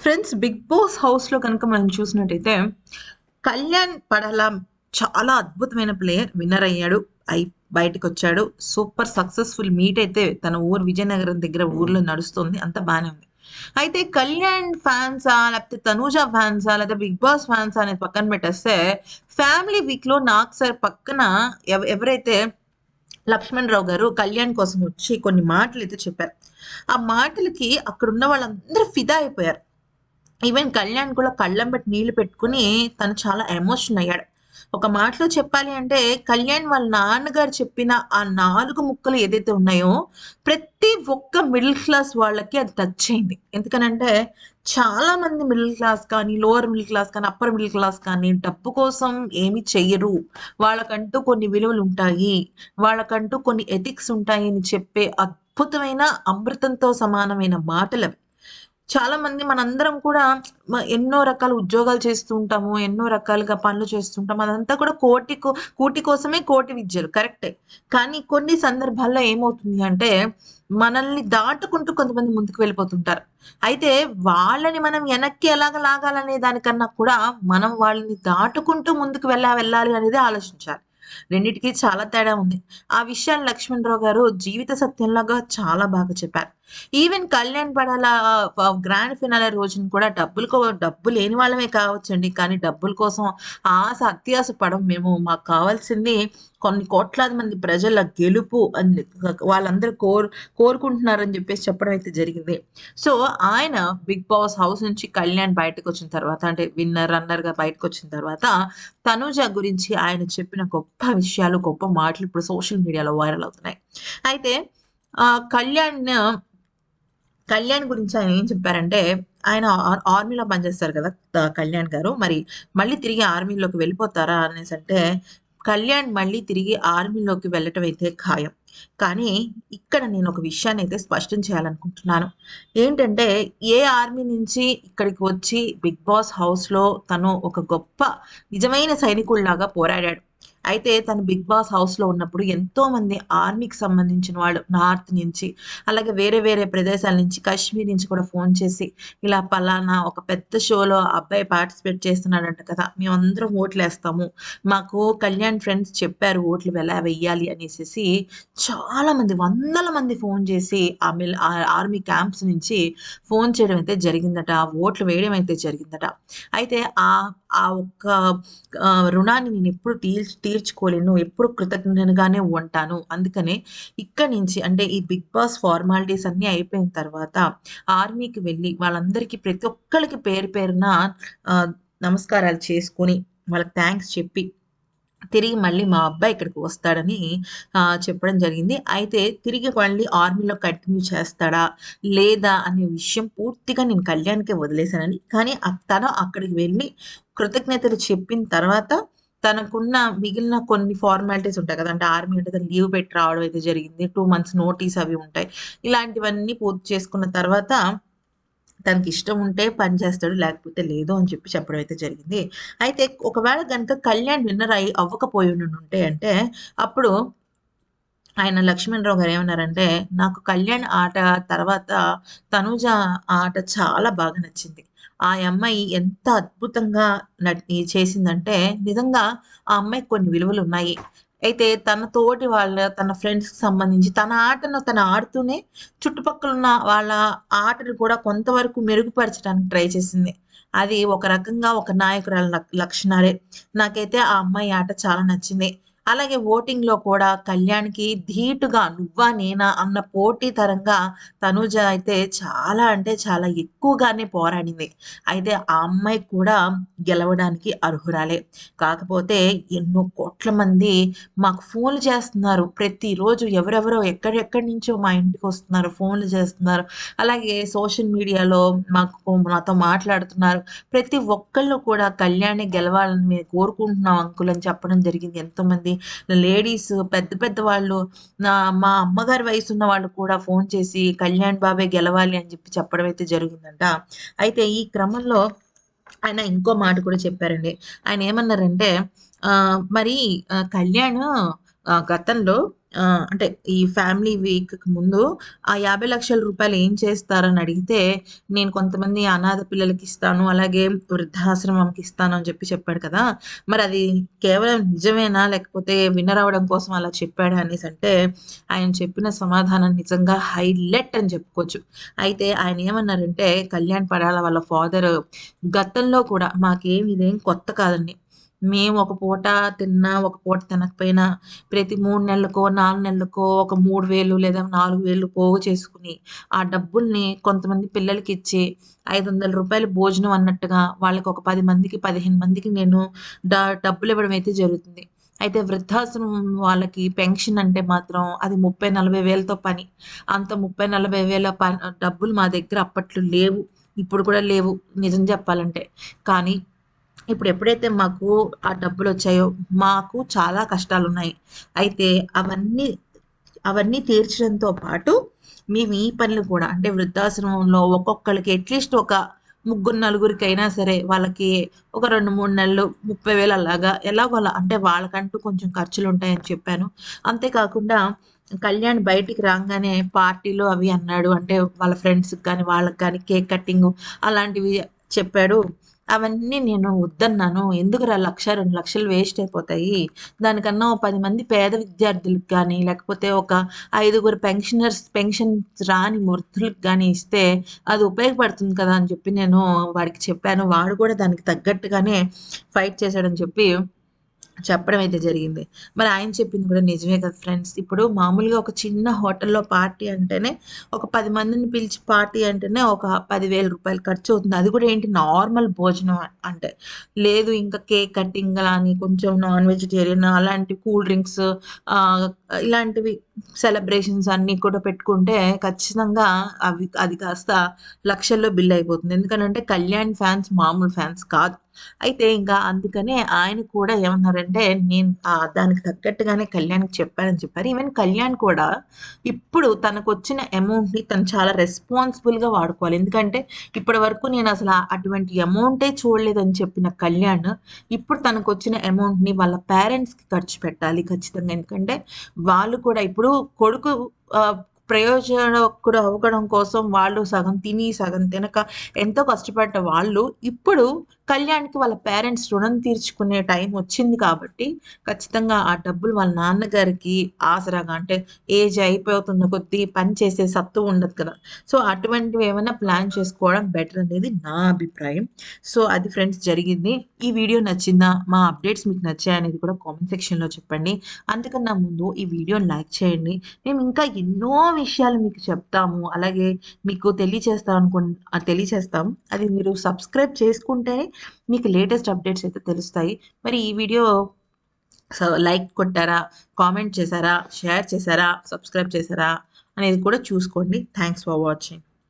Friends big boss హౌస్లో కనుక మనం చూసినట్టయితే కళ్యాణ్ పడల చాలా అద్భుతమైన ప్లేయర్ విన్నర్ అయ్యాడు అయి బయటకు వచ్చాడు సూపర్ సక్సెస్ఫుల్ మీట్ అయితే తన ఊరు విజయనగరం దగ్గర ఊర్లో నడుస్తుంది. అంత బాగానే ఉంది. అయితే కళ్యాణ్ ఫ్యాన్సా లేకపోతే తనూజ ఫ్యాన్సా లేదా బిగ్ బాస్ ఫ్యాన్సా అనేది పక్కన పెట్టేస్తే ఫ్యామిలీ వీక్లో నాకు సార్ పక్కన ఎవ- ఎవరైతే లక్ష్మణ్ రావు గారు కళ్యాణ్ కోసం వచ్చి కొన్ని మాటలు అయితే చెప్పారు. ఆ మాటలకి అక్కడ ఉన్న వాళ్ళందరూ ఫిదా అయిపోయారు. ఈవెన్ కళ్యాణ్ కూడా కళ్ళం పెట్టి నీళ్ళు పెట్టుకుని తను చాలా ఎమోషన్ అయ్యాడు. ఒక మాటలో చెప్పాలి అంటే కళ్యాణ్ వాళ్ళ నాన్నగారు చెప్పిన ఆ నాలుగు ముక్కలు ఏదైతే ఉన్నాయో ప్రతి ఒక్క మిడిల్ క్లాస్ వాళ్ళకి అది టచ్ అయింది. ఎందుకనంటే చాలా మంది మిడిల్ క్లాస్ కానీ లోవర్ మిడిల్ క్లాస్ కానీ అప్పర్ మిడిల్ క్లాస్ కానీ డబ్బు కోసం ఏమి చెయ్యరు. వాళ్ళకంటూ కొన్ని విలువలు ఉంటాయి. వాళ్ళకంటూ కొన్ని ఎథిక్స్ ఉంటాయి అని చెప్పే అద్భుతమైన అమృతంతో సమానమైన మాటలు అవి చాలా మంది మనందరం కూడా ఎన్నో రకాల ఉద్యోగాలు చేస్తూ ఉంటాము ఎన్నో రకాలుగా పనులు చేస్తుంటాము అదంతా కూడా కోటి కూటి కోసమే కోటి విద్యలు కరెక్టే. కానీ కొన్ని సందర్భాల్లో ఏమవుతుంది అంటే మనల్ని దాటుకుంటూ కొంతమంది ముందుకు వెళ్ళిపోతుంటారు. అయితే వాళ్ళని మనం వెనక్కి ఎలాగ లాగాలనే దానికన్నా కూడా మనం వాళ్ళని దాటుకుంటూ ముందుకు వెళ్ళా వెళ్ళాలి అనేది ఆలోచించాలి. రెండిటికి చాలా తేడా ఉంది. ఆ విషయాన్ని లక్ష్మణరావు గారు జీవిత సత్యంలాగా చాలా బాగా చెప్పారు. Even Kalyan Padala grand finale రోజున కూడా డబ్బులు డబ్బు లేని వాళ్ళమే కావచ్చండి. కానీ డబ్బుల కోసం ఆశ అత్యాశ పడం మేము మాకు కావాల్సింది కొన్ని కోట్లాది మంది ప్రజల గెలుపు అని వాళ్ళందరూ కోరు కోరుకుంటున్నారని చెప్పేసి చెప్పడం అయితే జరిగింది. సో ఆయన బిగ్ బాస్ హౌస్ నుంచి కళ్యాణ్ బయటకు వచ్చిన తర్వాత అంటే విన్నర్ రన్నర్గా బయటకు వచ్చిన తర్వాత తనుజ గురించి ఆయన చెప్పిన గొప్ప విషయాలు గొప్ప మాటలు ఇప్పుడు సోషల్ మీడియాలో వైరల్ అవుతున్నాయి. అయితే కళ్యాణ్ కళ్యాణ్ గురించి ఆయన ఏం చెప్పారంటే ఆయన ఆర్మీలో పనిచేస్తారు కదా కళ్యాణ్ గారు. మరి మళ్ళీ తిరిగి ఆర్మీలోకి వెళ్ళిపోతారా అనేసి అంటే కళ్యాణ్ మళ్ళీ తిరిగి ఆర్మీలోకి వెళ్ళటం అయితే ఖాయం. కానీ ఇక్కడ నేను ఒక విషయాన్ని అయితే స్పష్టం చేయాలనుకుంటున్నాను. ఏంటంటే ఏ ఆర్మీ నుంచి ఇక్కడికి వచ్చి బిగ్ బాస్ హౌస్లో తను ఒక గొప్ప నిజమైన సైనికుల్లాగా పోరాడాడు. అయితే తను బిగ్ బాస్ హౌస్లో ఉన్నప్పుడు ఎంతో మంది ఆర్మీకి సంబంధించిన వాళ్ళు నార్త్ నుంచి అలాగే వేరే వేరే ప్రదేశాల నుంచి కాశ్మీర్ నుంచి కూడా ఫోన్ చేసి ఇలా పలానా ఒక పెద్ద షోలో అబ్బాయి పార్టిసిపేట్ చేస్తున్నాడంట కదా మేమందరం ఓట్లు వేస్తాము మాకు కళ్యాణ్ ఫ్రెండ్స్ చెప్పారు ఓట్లు ఎలా వెయ్యాలి అనేసి చాలా మంది వందల మంది ఫోన్ చేసి ఆ మిల్ ఆ ఆర్మీ క్యాంప్స్ నుంచి ఫోన్ చేయడం అయితే జరిగిందట ఓట్లు వేయడం అయితే జరిగిందట. అయితే ఆ ఆ ఒక్క రుణాన్ని నేను ఎప్పుడు తీర్చి తీర్చుకోలేను ఎప్పుడు కృతజ్ఞతగానే ఉంటాను. అందుకనే ఇక్కడి నుంచి అంటే ఈ బిగ్ బాస్ ఫార్మాలిటీస్ అన్నీ అయిపోయిన తర్వాత ఆర్మీకి వెళ్ళి వాళ్ళందరికీ ప్రతి ఒక్కరికి పేరు పేరున నమస్కారాలు చేసుకొని వాళ్ళకి థ్యాంక్స్ చెప్పి తిరిగి మళ్ళీ మా అబ్బాయి ఇక్కడికి వస్తాడని చెప్పడం జరిగింది. అయితే తిరిగి మళ్ళీ ఆర్మీలో కంటిన్యూ చేస్తాడా లేదా అనే విషయం పూర్తిగా నేను కళ్యాణ్కే వదిలేశానని కానీ తను అక్కడికి వెళ్ళి కృతజ్ఞతలు చెప్పిన తర్వాత తనకున్న మిగిలిన కొన్ని ఫార్మాలిటీస్ ఉంటాయి కదా అంటే ఆర్మీ అంటే తను లీవ్ పెట్టి రావడం అయితే జరిగింది టూ మంత్స్ నోటీస్ అవి ఉంటాయి ఇలాంటివన్నీ పూర్తి చేసుకున్న తర్వాత తనకి ఇష్టం ఉంటే పని చేస్తాడు లేకపోతే లేదు అని చెప్పి చెప్పడం అయితే జరిగింది. అయితే ఒకవేళ కనుక కళ్యాణ్ విన్నర్ అయి అవ్వకపోయి ఉంటే అంటే అప్పుడు ఆయన లక్ష్మణరావు గారు ఏమన్నారంటే నాకు కళ్యాణ్ ఆట తర్వాత తనుజ ఆట చాలా బాగా నచ్చింది. ఆ అమ్మాయి ఎంత అద్భుతంగా నటి చేసిందంటే నిజంగా ఆ అమ్మాయికి కొన్ని విలువలు ఉన్నాయి. అయితే తన తోటి వాళ్ళ తన ఫ్రెండ్స్కి సంబంధించి తన ఆటను తను ఆడుతూనే చుట్టుపక్కల ఉన్న వాళ్ళ ఆటను కూడా కొంతవరకు మెరుగుపరచడానికి ట్రై చేసింది. అది ఒక రకంగా ఒక నాయకురాల లక్- లక్షణాలే. నాకైతే ఆ అమ్మాయి ఆట చాలా నచ్చింది. అలాగే ఓటింగ్లో కూడా కళ్యాణ్కి ధీటుగా నువ్వా నేనా అన్న పోటీ తరంగా తనుజ అయితే చాలా అంటే చాలా ఎక్కువగానే పోరాడింది. అయితే ఆ అమ్మాయి కూడా గెలవడానికి అర్హురాలే. కాకపోతే ఎన్నో కోట్ల మంది మాకు ఫోన్లు చేస్తున్నారు. ప్రతిరోజు ఎవరెవరో ఎక్కడెక్కడి నుంచో మా ఇంటికి వస్తున్నారు ఫోన్లు చేస్తున్నారు. అలాగే సోషల్ మీడియాలో మాకు మాతో మాట్లాడుతున్నారు. ప్రతి ఒక్కళ్ళు కూడా కళ్యాణి గెలవాలని మేము కోరుకుంటున్నాం అంకుల్ అని చెప్పడం జరిగింది. ఎంతో మంది లేడీస్ పెద్ద పెద్ద వాళ్ళు నా మా అమ్మగారి వయసు ఉన్న వాళ్ళు కూడా ఫోన్ చేసి కళ్యాణ్ బాబే గెలవాలి అని చెప్పి చెప్పడం అయితే జరిగిందంట. అయితే ఈ క్రమంలో ఆయన ఇంకో మాట కూడా చెప్పారండి. ఆయన ఏమన్నారంటే ఆ, మరి కళ్యాణ్ గతంలో అంటే ఈ ఫ్యామిలీ వీక్‌కి ముందు ఆ యాభై లక్షల రూపాయలు ఏం చేస్తారని అడిగితే, నేను కొంతమంది అనాథ పిల్లలకి ఇస్తాను అలాగే వృద్ధాశ్రమంకి ఇస్తాను అని చెప్పి చెప్పాడు కదా! మరి అది కేవలం నిజమేనా? లేకపోతే విన్నర్ కోసం అలా చెప్పాడా అంటే ఆయన చెప్పిన సమాధానం నిజంగా హైలైట్ అని చెప్పుకోవచ్చు. అయితే ఆయన ఏమన్నారంటే, కళ్యాణ్ పడాల వాళ్ళ ఫాదర్ గతంలో కూడా మాకేం ఇదేం కొత్త కాదండి. మేము ఒక పూట తిన్నా, ఒక పూట తినకపోయినా ప్రతి మూడు నెలలకో, నాలుగు నెలలకో ఒక 3000 లేదా 4000 పోగు చేసుకుని ఆ డబ్బుల్ని కొంతమంది పిల్లలకి ఇచ్చి ఐదు వందల రూపాయలు భోజనం అన్నట్టుగా వాళ్ళకి ఒక పది మందికి, 15 మందికి నేను డ డబ్బులివ్వడం అయితే జరుగుతుంది. అయితే వృద్ధాశ్రమం వాళ్ళకి పెన్షన్ అంటే మాత్రం అది 30, 40 వేలతో పని. అంత 30, 40 వేల ప డబ్బులు మా దగ్గర అప్పట్లో లేవు. ఇప్పుడు కూడా లేవు నిజం చెప్పాలంటే. కానీ ఇప్పుడు ఎప్పుడైతే మాకు ఆ డబ్బులు వచ్చాయో మాకు చాలా కష్టాలు ఉన్నాయి అయితే అవన్నీ, అవన్నీ తీర్చడంతో పాటు మేము ఈ పనులు కూడా అంటే వృద్ధాశ్రమంలో ఒక్కొక్కరికి అట్‌లీస్ట్ ఒక ముగ్గురు, నలుగురికి అయినా సరే వాళ్ళకి ఒక 2, 3 నెలలు 30,000 అలాగా ఎలాగోలా అంటే వాళ్ళకంటూ కొంచెం ఖర్చులు ఉంటాయని చెప్పాను. అంతేకాకుండా కళ్యాణ్ బయటికి రాగానే పార్టీలు అవి అన్నాడు. అంటే వాళ్ళ ఫ్రెండ్స్‌కి కానీ వాళ్ళకి కానీ కేక్ కట్టింగ్ అలాంటివి చెప్పాడు. అవన్నీ నేను వద్దన్నాను. ఎందుకురా లక్ష రెండు లక్షలు వేస్ట్ అయిపోతాయి. దానికన్నా ఓ 10 మంది పేద విద్యార్థులకు కానీ లేకపోతే ఒక ఐదుగురు పెన్షనర్స్ పెన్షన్ రాని మృతులకు కానీ ఇస్తే అది ఉపయోగపడుతుంది కదా! అని చెప్పి నేను వాడికి చెప్పాను. వాడు కూడా దానికి తగ్గట్టుగానే ఫైట్ చేశాడని చెప్పి చెప్పడం అయితే జరిగింది. మరి ఆయన చెప్పింది కూడా నిజమే కదా ఫ్రెండ్స్. ఇప్పుడు మామూలుగా ఒక చిన్న హోటల్‌లో పార్టీ అంటేనే ఒక పది మందిని పిలిచి పార్టీ అంటేనే ఒక పదివేల రూపాయలు ఖర్చు అవుతుంది అది కూడా ఏంటి నార్మల్ భోజనం అంటే. లేదు ఇంకా కేక్ కటింగ్ అని కొంచెం నాన్ వెజిటేరియన్ అలాంటి కూల్ డ్రింక్స్ ఇలాంటివి సెలబ్రేషన్స్ అన్నీ కూడా పెట్టుకుంటే ఖచ్చితంగా అవి అది కాస్త లక్షల్లో బిల్ అయిపోతుంది. ఎందుకనంటే కళ్యాణ్ ఫ్యాన్స్ మామూలు ఫ్యాన్స్ కాదు. అయితే ఇంకా అందుకనే ఆయన కూడా ఏమన్నారంటే నేను దానికి తగ్గట్టుగానే కళ్యాణ్‌కి చెప్పానని చెప్పారు. ఈవెన్ కళ్యాణ్ కూడా ఇప్పుడు తనకు వచ్చిన అమౌంట్‌ని తను చాలా రెస్పాన్సిబుల్‌గా వాడుకోవాలి. ఎందుకంటే ఇప్పటి వరకు నేను అసలు అటువంటి అమౌంటే చూడలేదని చెప్పిన కళ్యాణ్ ఇప్పుడు తనకు వచ్చిన అమౌంట్‌ని వాళ్ళ పేరెంట్స్‌కి ఖర్చు పెట్టాలి ఖచ్చితంగా. ఎందుకంటే వాళ్ళు కూడా ఇప్పుడు కొడుకు ప్రయోజనకుడు అవ్వడం కోసం వాళ్ళు సగం తిని, సగం తినక ఎంతో కష్టపడ్డ వాళ్ళు ఇప్పుడు కళ్యాణ్‌కి వాళ్ళ పేరెంట్స్ రుణం తీర్చుకునే టైం వచ్చింది కాబట్టి ఖచ్చితంగా ఆ డబ్బులు వాళ్ళ నాన్నగారికి ఆసరాగా అంటే ఏజ్ అయిపోతున్న కొద్దీ పని చేసే సత్తు ఉండదు కదా! సో, అటువంటివి ఏమైనా ప్లాన్ చేసుకోవడం బెటర్ అనేది నా అభిప్రాయం. సో, అది ఫ్రెండ్స్ జరిగింది. ఈ వీడియో నచ్చిందా? మా అప్డేట్స్ మీకు నచ్చాయా అనేది కూడా కామెంట్ సెక్షన్‌లో చెప్పండి. అంతకన్నా ముందు ఈ వీడియోని లైక్ చేయండి. మేము ఇంకా ఎన్నో విషయాలు మీకు చెప్తాము. అలాగే మీకు తెలియచేస్తాం అనుకున్ తెలియచేస్తాం. అది మీరు సబ్స్క్రైబ్ చేసుకుంటేనే మీకు లేటెస్ట్ అప్డేట్స్ అయితే తెలుస్తాయి. మరి ఈ వీడియో లైక్ కొట్టారా? కామెంట్ చేశారా? షేర్ చేశారా? సబ్స్క్రైబ్ చేశారా? అనేది కూడా చూసుకోండి. Thanks for watching.